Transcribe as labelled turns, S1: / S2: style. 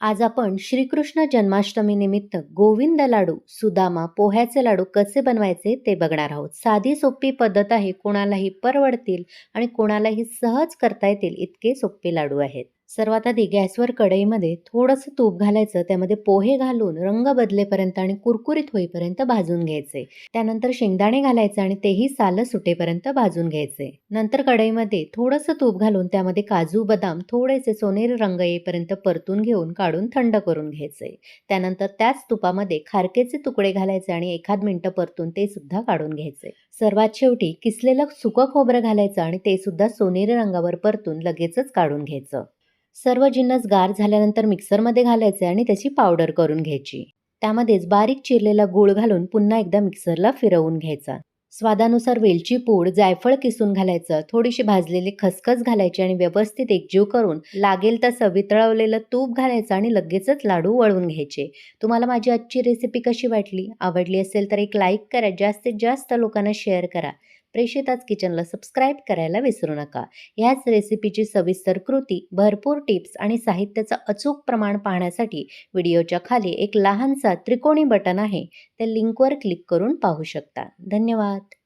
S1: आज आपण श्रीकृष्ण जन्माष्टमी निमित्त गोविंद लाडू सुदामा पोह्याचे लाडू कसे बनवायचे ते बघणार आहोत. साधी सोपी पद्धत आहे कोणालाही परवडतील आणि कोणालाही सहज करता येतील इतके सोपे लाडू आहेत. सर्वात आधी गॅसवर कढईमध्ये थोडंसं तूप घालायचं त्यामध्ये पोहे घालून रंग बदलेपर्यंत आणि कुरकुरीत होईपर्यंत भाजून घ्यायचे. त्यानंतर शेंगदाणे घालायचे आणि तेही सालं सुटेपर्यंत भाजून घ्यायचे. नंतर कढईमध्ये थोडंसं तूप घालून त्यामध्ये काजू बदाम थोडेसे सोनेरी रंग येईपर्यंत परतून घेऊन काढून थंड करून घ्यायचे. त्यानंतर त्याच तुपामध्ये खारकेचे तुकडे घालायचे आणि एखाद मिनटं परतून ते सुद्धा काढून घ्यायचे. सर्वात शेवटी किसलेलं सुकं खोबरं घालायचं आणि ते सुद्धा सोनेरी रंगावर परतून लगेचच काढून घ्यायचं. सर्व जिन्नस गार झाल्यानंतर मिक्सरमध्ये घालायचे आणि त्याची पावडर करून घ्यायची. त्यामध्येच बारीक चिरलेला गूळ घालून पुन्हा एकदा मिक्सरला फिरवून घ्यायचा. स्वादानुसार वेलची पूड जायफळ किसून घालायचं थोडीशी भाजलेली खसखस घालायची आणि व्यवस्थित एकजीव करून लागेल तसं वितळवलेलं तूप घालायचं आणि लगेचच लाडू वळवून घ्यायचे. तुम्हाला माझी आजची रेसिपी कशी वाटली? आवडली असेल तर एक लाईक करा जास्तीत जास्त लोकांना शेअर करा. प्रेषिताज किचनला सबस्क्राईब करायला विसरू नका. ह्याच रेसिपीची सविस्तर कृती भरपूर टिप्स आणि साहित्याचं अचूक प्रमाण पाहण्यासाठी व्हिडिओच्या खाली एक लहानसा त्रिकोणी बटन आहे. त्या लिंकवर क्लिक करून पाहू शकता. धन्यवाद!